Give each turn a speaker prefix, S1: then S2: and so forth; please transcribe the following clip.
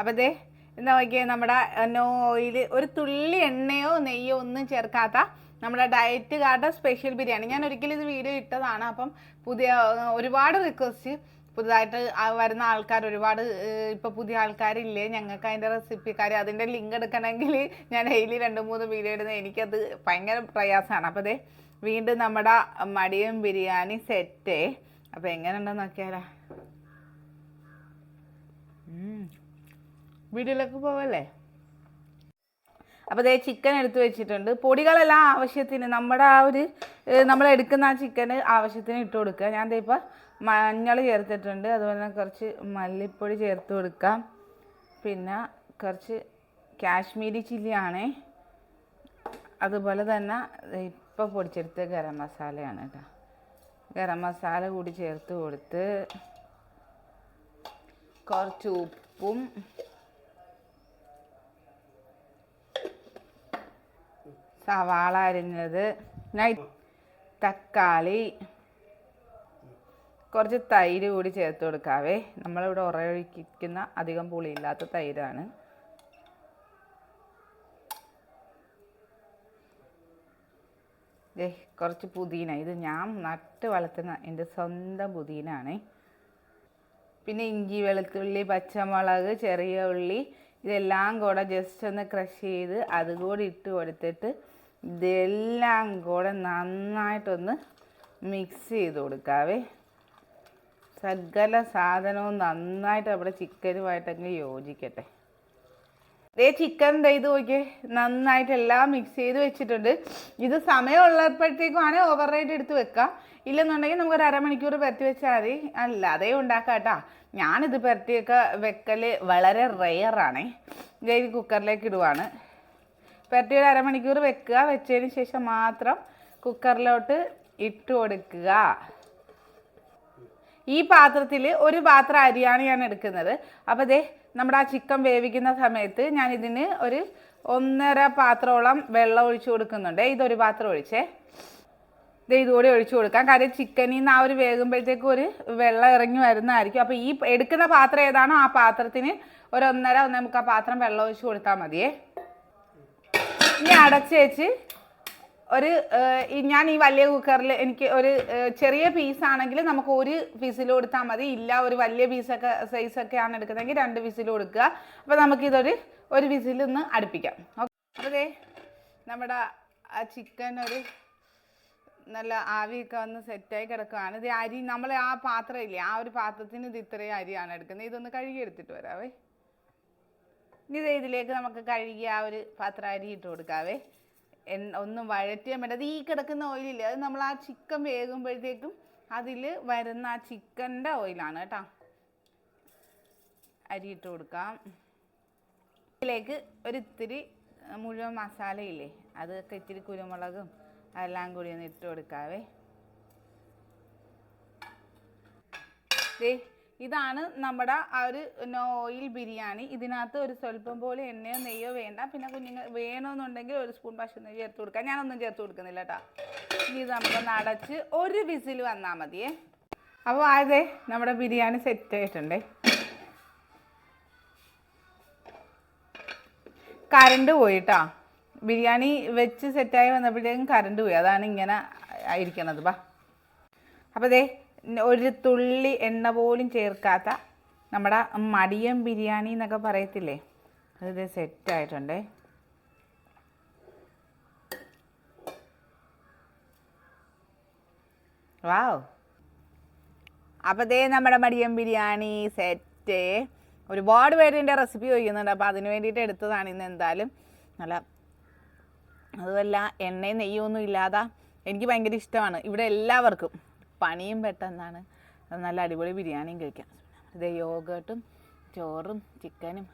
S1: അപ്പോൾ ദേ എന്താ നോക്കിയാൽ നമ്മുടെ നോ ഓയിൽ ഒരു തുള്ളി എണ്ണയോ നെയ്യോ ഒന്നും ചേർക്കാത്ത നമ്മുടെ ഡയറ്റ് കാർഡ് സ്പെഷ്യൽ ബിരിയാണി. ഞാൻ ഒരിക്കലും ഇത് വീഡിയോ ഇട്ടതാണ്. അപ്പം പുതിയ ഒരുപാട് റിക്വസ്റ്റ് പുതുതായിട്ട് വരുന്ന ആൾക്കാർ ഒരുപാട് ഇപ്പോൾ പുതിയ ആൾക്കാരില്ലേ ഞങ്ങൾക്ക് അതിന്റെ റെസിപ്പിക്കാർ അതിന്റെ ലിങ്ക് എടുക്കണമെങ്കിൽ ഞാൻ ഡെയിലി രണ്ട് മൂന്ന് വീഡിയോ ഇടുന്നത് എനിക്കത് ഭയങ്കര പ്രയാസമാണ്. അപ്പോൾ അതെ വീണ്ടും നമ്മുടെ മടിയും ബിരിയാണി സെറ്റേ അപ്പോൾ എങ്ങനെ ഉണ്ടെന്ന് നോക്കിയാലോ ഉം. പോവല്ലേ? അപ്പോൾ ദേ ചിക്കൻ എടുത്ത് വെച്ചിട്ടുണ്ട്. പൊടികളെല്ലാം ആവശ്യത്തിന് നമ്മുടെ ആ ഒരു നമ്മൾ എടുക്കുന്ന ആ ചിക്കന് ആവശ്യത്തിന് ഇട്ട് കൊടുക്കുക. ഞാൻ ഇപ്പോൾ മഞ്ഞൾ ചേർത്തിട്ടുണ്ട്. അതുപോലെ തന്നെ കുറച്ച് മല്ലിപ്പൊടി ചേർത്ത് കൊടുക്കാം. പിന്നെ കുറച്ച് കാശ്മീരി ചില്ലിയാണേ. അതുപോലെ തന്നെ ഇപ്പോൾ പൊടിച്ചെടുത്ത ഗരം മസാലയാണ് കേട്ടോ. ഗരം മസാല കൂടി ചേർത്ത് കൊടുത്ത് കുറച്ച് ഉപ്പും സവാള അരിഞ്ഞത്. തക്കാളി. കുറച്ച് തൈര് കൂടി ചേർത്ത് കൊടുക്കാവേ. നമ്മളിവിടെ ഉറയൊഴിക്കുന്ന അധികം പുളിയില്ലാത്ത തൈരാണ്. കുറച്ച് പുതിന. ഇത് ഞാൻ നട്ട് വളർത്തുന്ന എന്റെ സ്വന്തം പുതിനാണ്. പിന്നെ ഇഞ്ചി വെളുത്തുള്ളി പച്ചമുളക് ചെറിയ ഉള്ളി ഇതെല്ലാം കൂടെ ജസ്റ്റ് ഒന്ന് ക്രഷ് ചെയ്ത് അതുകൂടി ഇട്ട് കൊടുത്തിട്ട് ഇതെല്ലാം കൂടെ നന്നായിട്ടൊന്ന് മിക്സ് ചെയ്ത് കൊടുക്കാവേ. സകല സാധനവും നന്നായിട്ട് അവിടെ ചിക്കനുമായിട്ടങ്ങ് യോജിക്കട്ടെ. ദേ ചിക്കൻ ഇത് നോക്കിയേ നന്നായിട്ട് എല്ലാം മിക്സ് ചെയ്ത് വെച്ചിട്ടുണ്ട്. ഇത് സമയമുള്ളപ്പോഴത്തേക്കും ആണെങ്കിൽ ഓവർ റൈറ്റ് എടുത്ത് വെക്കാം. ഇല്ലെന്നുണ്ടെങ്കിൽ നമുക്ക് ഒരു അരമണിക്കൂർ പരത്തി വെച്ചാൽ മതി. അല്ലാതെ ഉണ്ടാക്കാം കേട്ടോ. ഞാനിത് പരത്തിയൊക്കെ വെക്കൽ വളരെ റെയറാണേ ഇത് കുക്കറിലേക്ക് ഇടുവാണ്. പരത്തി ഒരു അരമണിക്കൂർ വെക്കുക. വെച്ചതിന് ശേഷം മാത്രം കുക്കറിലോട്ട് ഇട്ട് കൊടുക്കുക. ഈ പാത്രത്തിൽ ഒരു പാത്രം അരിയാണ് ഞാൻ എടുക്കുന്നത്. അപ്പോൾ ദേ നമ്മുടെ ആ ചിക്കൻ വേവിക്കുന്ന സമയത്ത് ഞാൻ ഇതിന് ഒരു ഒന്നര പാത്രോളം വെള്ളം ഒഴിച്ചു കൊടുക്കുന്നുണ്ട്. ഇതൊരു പാത്രം ഒഴിച്ചേ. ഇത് ഇതുകൂടി ഒഴിച്ചു കൊടുക്കാം. കാര്യം ചിക്കനിൽ നിന്ന് ആ ഒരു വേകുമ്പോഴത്തേക്കും ഒരു വെള്ളം ഇറങ്ങി വരുന്നതായിരിക്കും. അപ്പോൾ ഈ എടുക്കുന്ന പാത്രം ഏതാണോ ആ പാത്രത്തിന് ഒരു ഒന്നര ഒന്നേ മുക്കാൽ പാത്രം വെള്ളം ഒഴിച്ച് കൊടുത്താൽ മതിയേ. ഇനി അടച്ച് വെച്ച് ഒരു ഞാൻ ഈ വലിയ കുക്കറിൽ എനിക്ക് ഒരു ചെറിയ പീസ് ആണെങ്കിൽ നമുക്ക് ഒരു വിസിൽ കൊടുത്താൽ മതി. ഇല്ല ഒരു വലിയ പീസൊക്കെ സൈസൊക്കെ ആണ് എടുക്കുന്നതെങ്കിൽ രണ്ട് വിസിൽ കൊടുക്കുക. അപ്പോൾ നമുക്കിതൊരു ഒരു വിസിൽ ഒന്ന് അടുപ്പിക്കാം. അതെ ദേ നമ്മുടെ ആ ചിക്കൻ ഒരു നല്ല ആവിയൊക്കെ വന്ന് സെറ്റായി കിടക്കുകയാണ് ഇത് അരി നമ്മൾ ആ പാത്രം ഇല്ലേ ആ ഒരു പാത്രത്തിന് ഇത് ഇത്രയും അരിയാണ് എടുക്കുന്നത്. ഇതൊന്ന് കഴുകി എടുത്തിട്ട് വരാവേ. ഇനി ഇതിലേക്ക് നമുക്ക് കഴുകി ആ ഒരു പാത്രം അരി ഇട്ട് കൊടുക്കാവേ. എണ്ണ ഒന്നും വഴറ്റിയാൻ പറ്റാതെ ഈ കിടക്കുന്ന ഓയിലില്ല അത് നമ്മൾ ആ ചിക്കൻ വേകുമ്പോഴത്തേക്കും അതിൽ വരുന്ന ആ ചിക്കന്റെ ഓയിലാണ് കേട്ടോ. അരി ഇട്ട് കൊടുക്കാം. ഇതിലേക്ക് ഒരിത്തിരി മുഴുവൻ മസാലയില്ലേ അതൊക്കെ ഇത്തിരി കുരുമുളകും എല്ലാം കൂടി ഒന്ന് ഇട്ട് കൊടുക്കാവേ. ഇതാണ് നമ്മുടെ ആ ഒരു ഓയിൽ ബിരിയാണി. ഇതിനകത്ത് ഒരു സ്വല്പം പോലും എണ്ണയോ നെയ്യോ വേണ്ട. പിന്നെ കുഞ്ഞുങ്ങൾ വേണമെന്നുണ്ടെങ്കിൽ ഒരു സ്പൂൺ പശു നെയ്യ് ചേർത്ത് കൊടുക്കാം. ഞാനൊന്നും ചേർത്ത് കൊടുക്കുന്നില്ല കേട്ടോ ഇനി ഇത് നമുക്കൊന്ന് അടച്ച് ഒരു വിസിൽ വന്നാൽ മതിയേ. അപ്പോൾ ആയതേ നമ്മുടെ ബിരിയാണി സെറ്റ് ആയിട്ടുണ്ടേ. കറണ്ട് പോയിട്ടാ ബിരിയാണി വെച്ച് സെറ്റായി വന്നപ്പോഴത്തേക്കും കറണ്ട് പോയി. അതാണ് ഇങ്ങനെ ഇരിക്കണത് ബാ. അപ്പോൾ ദേ ഒരു തുള്ളി എണ്ണ പോലും ചേർക്കാത്ത നമ്മുടെ മടിയം ബിരിയാണി എന്നൊക്കെ പറയത്തില്ലേ? അത് സെറ്റ് സെറ്റായിട്ടുണ്ടേ. വാവ്. അപ്പോൾ ദേ നമ്മുടെ മടിയം ബിരിയാണി സെറ്റ്. ഒരുപാട് പേര് എന്റെ റെസിപ്പി ചോദിക്കുന്നുണ്ട്. അപ്പോൾ അതിന് വേണ്ടിയിട്ട് എടുത്തതാണ് ഇന്ന് എന്തായാലും. നല്ല അതുമല്ല എണ്ണയും നെയ്യൊന്നും ഇല്ലാതെ എനിക്ക് ഭയങ്കര ഇഷ്ടമാണ്. ഇവിടെ എല്ലാവർക്കും. പണിയും പെട്ടെന്നാണ്. നല്ല അടിപൊളി ബിരിയാണിയും കഴിക്കാം. ഇത് യോഗേട്ടും ചോറും ചിക്കനും.